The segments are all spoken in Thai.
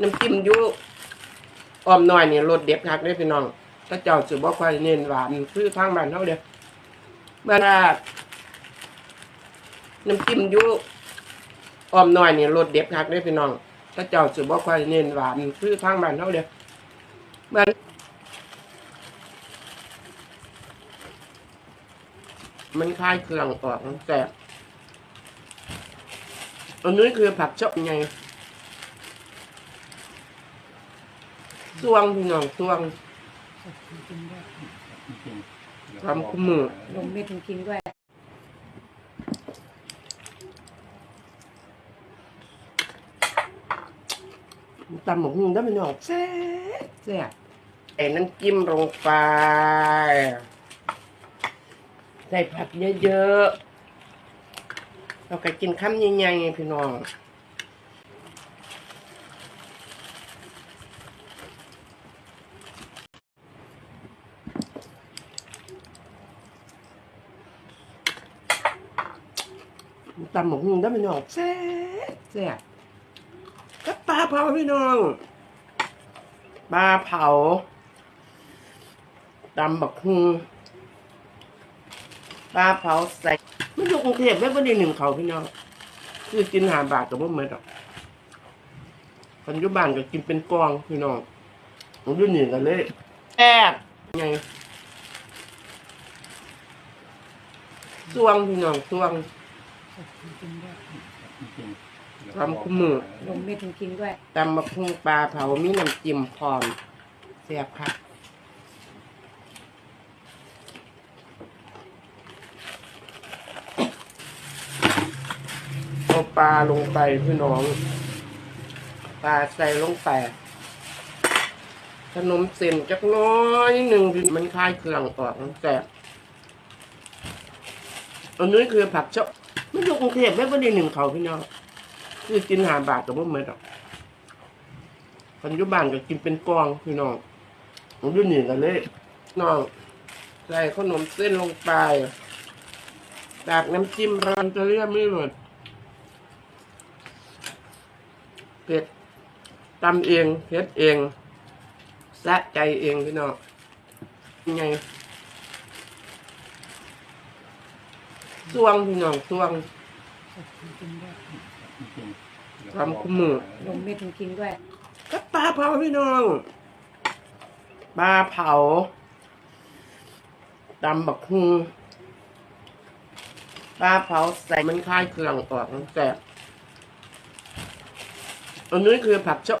น้ำจิ้มยุออมน้อยนี่รสเด็ดคักเด้พี่น้อง ถ้าเจ้าสือบ่ค่อยเน้นหวานคือทางบ้านเฮาเด้อบ้านาน้ำจิ้มยุออมน้อยนี่รสเด็ดคักเด้พี่น้อง ถ้าเจ้าสือบ่ค่อยเน้นหวานคือทางบ้านเฮาเด้อบ้านมันคลายเครื่องออกแสบอันนี้คือผักชอบไง ซวงพี่น้องซวงทำขมือลงเม็ดกินด้วยตำหมกหุ่งได้พี่น้องแซ่บแซ่บใส่น้ำจิ้มลงไป ใส่ผักเยอะๆเราก็กินคำใหญ่ๆพี่น้อง ตำหมกหุ่งได้พี่น้องแซ่บแซ่บกับปลาเผาพี่น้องปลาเผาตำบักหุ่งปลาเผาใส่ไม่อยู่กรุงเทพได้ประเดี๋ยวหนึ่งเขาพี่น้องคือกินหาบาทกับพวกเมื่อดอกปัจจุบันก็กินเป็นกองพี่น้องผมดูหนึ่งกันเลยแอบไงซวงพี่น้องซวง ทำขมือลงเม็ดกินด้วยตำบักหุ่งปลาเผามีน้ำจิ้มพร้อมเสียบค่ะเอาปลาลงไปพี่น้อง ปลาใส่ลงไปขนมเส้นจักหน้อยหนึ่งพี่มันคลายเครื่องออกมันแสบอันนี้คือผักเจาะ ไม่อยู่กรุงเทพได้ประเดี๋ยวหนึ่งเขาพี่น้องคือกินหาบาทกับพวกเมื่อดอกปัจจุบันก็กินเป็นกองพี่น้องผมดูหนึ่งกันเลยน้องใส่ขนมเส้นลงไปจากน้ำจิ้มร้อนจะเรียกไม่หมดเผ็ดตำเองเผ็ดเองสะใจเองพี่น้องยังไง ซวงพี่น้องซวงทำขมือลงเม็ดกินด้วยกับปลาเผาพี่น้องปลาเผาตำบักฮุงปลาเผาใส่มันคลายเครื่องออกมันแสบอันนี้คือผักเจาะ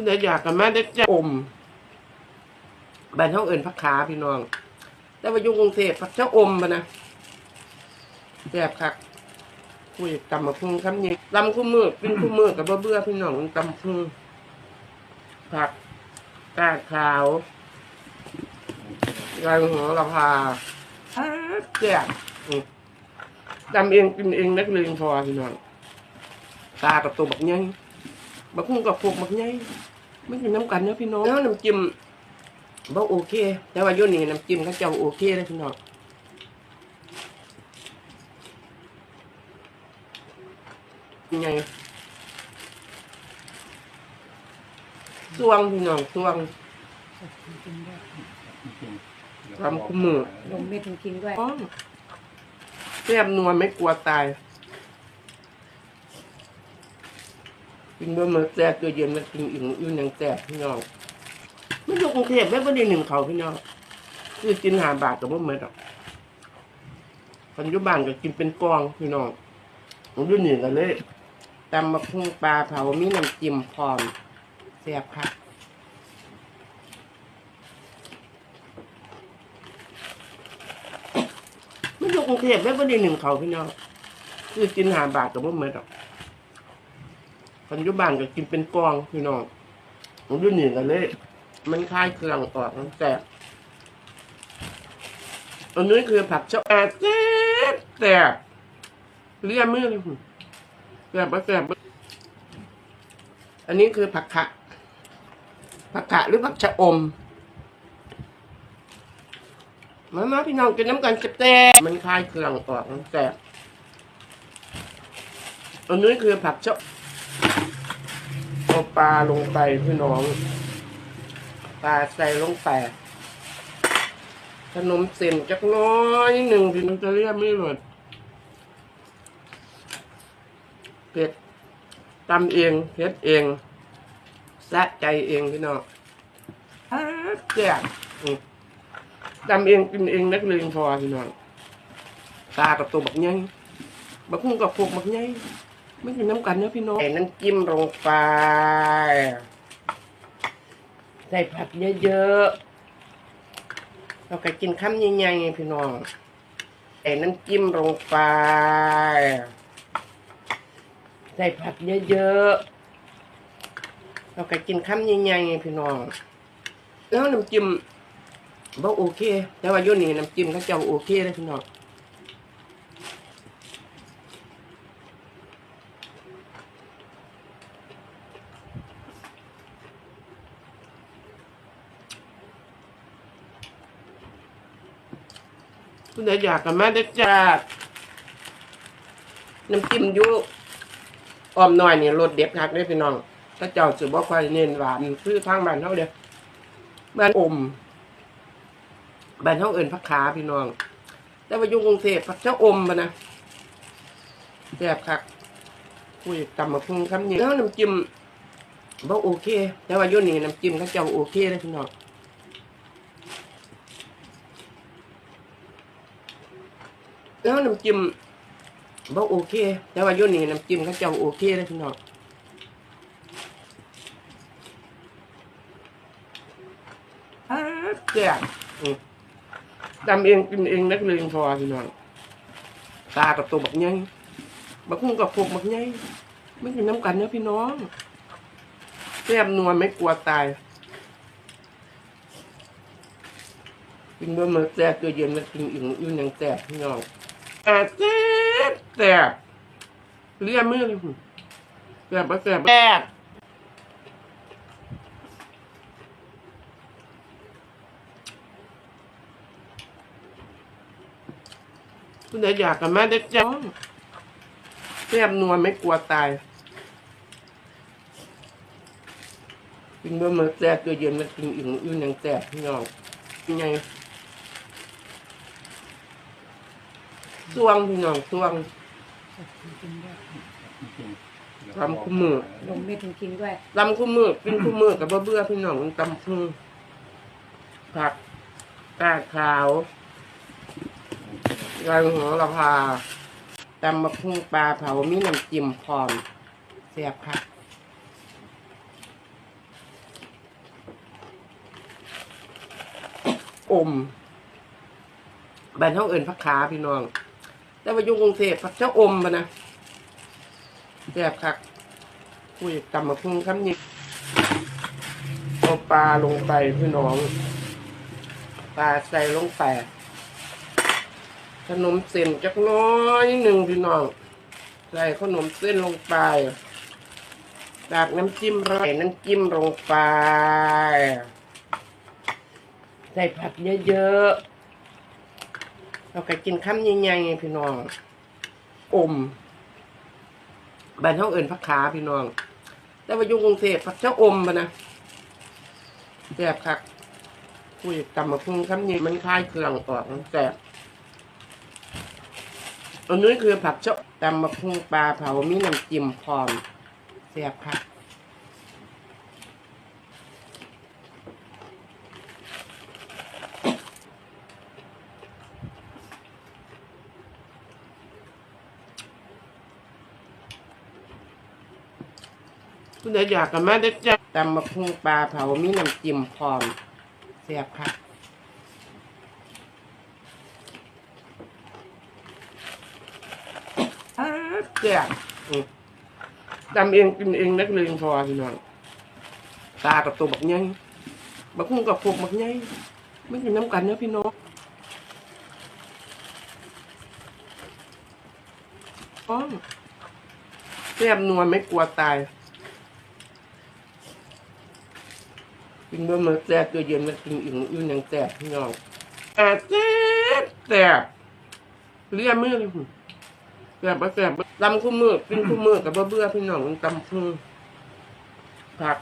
คุณยายอยากกับแม่ได้จะอมบ้านเท่าเอินผักขาพี่น้อง แต่ว่ายู่กรุงเทพผักเจ้าอมปะนะแซ่บคักคุยตำมาพุงคำนี้ตำคู่มือเป็นคู่มือกับเบื่อพี่น้องตำพุงผักกาดขาวไรหัวละพาแซ่บตำเองกินเองนักเลงพอพี่น้องตากับตัวบักใหญ่บักพุงกับพวกบักใหญ่ ไม่กินน้ำกันเนอะพี่น้องแล้วน้ำจิ้มบ่โอเค แต่ว่าอยุ่นี่น้ำจิ้มเขาเจ้าโอเคเลยพี่น้องยังไงซวงพี่น้องซวงทำขมือลงเม็ดกินด้วยอ๋อแซ่บนัวไม่กลัวตาย กินเมื่อมื่แซ่บตัวเย็นมากินอีกอื่นยังแซ่บพี่น้องไม่อยู่กรุงเทพได้ประเดี๋ยวหนึ่งเขาพี่น้องคือกินหาบาทกับพวกเมื่อดอกปัจจุบันก็กินเป็นกองพี่น้องผมดูหนึ่งกันเลยตำบักหุ่งปลาเผามีน้ำจิ้มพร้อมแซ่บค่ะไม่อยู่กรุงเทพได้ประเดี๋ยวหนึ่งเขาพี่น้องคือกินหาบาทกับพวกเมื่อดอก ปัจจุบันก็กินเป็นกองพี่น้องผมดูหนึ่งกันเลย มันคลายเครื่องออกมันแสบอันนี้คือผักชะอดแซ่บแซ่บเรียมือเลยแซ่บปแซ่บบ่อันนี้คือผักขะผักขะหรือผักชะอมมามาพี่น้องกินน้ำกันแซ่บมันคลายเครื่องออกน้ำแซ่บอันนี้คือผักเชาะ เอาปลาลงไปพี่น้อง ปลาใส่ลงไปขนมเส้นจักน้อยหนึ่งพี่น้องจะเรียกไม่หมดเผ็ดตำเองเผ็ดเองสะใจเองพี่น้องอ่าแซ่บอืมดำเองกินเองนักเลงพอพี่น้องตากับตัวบักใหญ่บักคุ้งกับพวกบักใหญ่ ไม่กินน้ำกันเนาะพี่น้องใส่น้ำจิ้มลงไป ใส่ผักเยอะๆเราก็กินคำใหญ่ๆพี่น้องใส่น้ำจิ้มลงไป ใส่ผักเยอะๆเราก็กินคำใหญ่ๆพี่น้อง แล้วน้ำจิ้มบ่โอเค แต่ว่ายู่นนี่น้ำจิ้มเขาเจ้าโอเคเลยพี่น้อง คุณใดอยากกันมาได้จ้าน้ำจิ้มยู่ออมหน่อยเนี่ยรสเด็ดคักเลยพี่น้อง ถ้าเจ้าสือบ่ค่อยเน้นหวานคือทางบ้านเฮาเด้อบ้านอมบ้านเฮาเอิ้นผักขาพี่น้อง แต่ว่ายู่งกรุงเทพผักเจ้าอมบ่นะแซ่บคักคุยตำมาพุงคำนี้แล้วน้ำจิ้มบ่โอเค แต่ว่ายู่นี่น้ำจิ้มเขาเจ้าโอเคเลยพี่น้อง แล้วน้ำจิ้มบ่โอเค แต่ว่ายู่นี่น้ำจิ้มเขาเจ้าโอเคเลยพี่น้องอ่าแซ่บอืมดำเองกินเองนักเลงพอพี่น้องตากับตัวบักใหญ่บักคุ้งกับพวกบักใหญ่ไม่กินน้ำกันเนาะพี่น้องแซ่บนัวไม่กลัวตายกินเมื่อเมื่อแซ่บตัวเย็นมากินอิ่มอยู่ยังแซ่บพี่น้อง แต่แซ่บแซ่บเรียมือเลยคุณแซ่บบ่แซ่บแซ่บคุณใดอยากกันมาได้จ้าแซ่บนัวไม่กลัวตายกินเมื่อมาแซ่บตัวเย็นมากินอิ่มอยู่ยังแซ่บพี่น้องยังไง สวงพี่น้องสวง กินด้วยทำคู่มือ ลงเม็ดกินด้วยตำคู่มือกินคู่มือกับเบื่อพี่น้องตำคู่ผักกาดขาวไรหัวละพาตำมะพุงปลาเผามีน้ำจิ้มพร้อมแซ่บค่ะอมบ้านเฮาเอิ้นผักขาพี่น้อง แต่ว่าอยู่กรุงเทพผักเจ้าอมปะนะแซ่บคักคุยตำมะพุงคำนี้เอาปลาลงไปพี่น้อง ปลาใส่ลงไปขนมเส้นจักน้อยหนึ่งพี่น้อง ใส่ขนมเส้นลงไปตากน้ำจิ้มใส่น้ำจิ้มลงไป ใส่ผักเยอะๆ เราก็กินคำใหญ่ๆพี่น้อง อมบ้านเฮาเอิ้นผักขาพี่น้อง แต่ว่าอยู่กรุงเทพผักเจ้าอมปะนะแซ่บคักคุยตำมาพุงคำนี้มันคลายเครื่องออกแซ่บอันนี้คือผักเจาตำมาพุงปลาเผามีน้ำจิ้มพร้อมแซ่บคัก คุณอยากกันมาได้จ้าตำมะพุงปลาเผามีน้ำจิ้มพร้อมแซ่บค่ะอ่าแซ่บอืมตำเองกินเองนักเลงพอพี่น้องตากับตัวบักใหญ่บักคุ้งกับพวกบักใหญ่ไม่กินน้ำกันเนาะพี่น้องอ๋อแซ่บนัวไม่กลัวตาย กินเมื่อมาแซ่บตัวเย็นมากินอิ่มอยู่ยังแซ่บพี่น้องแซ่บแซ่บเลียมือเลยแซ่บบ่แซ่บตำคู่มือกินคู่มือกับบ่เบื่อพี่น้องตำคู่ผัก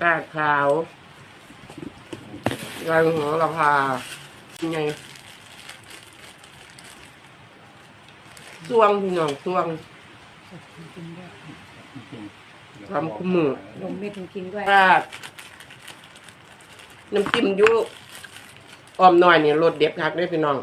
กาดขาวไรหัวละพาไงสวงพี่น้องสวงกินด้วยทำคู่มือลงไม่ถึงกินด้วยราด น้ำจิ้มยุออมหน่อยนี่รสเด็ดคักได้อพี่น้อง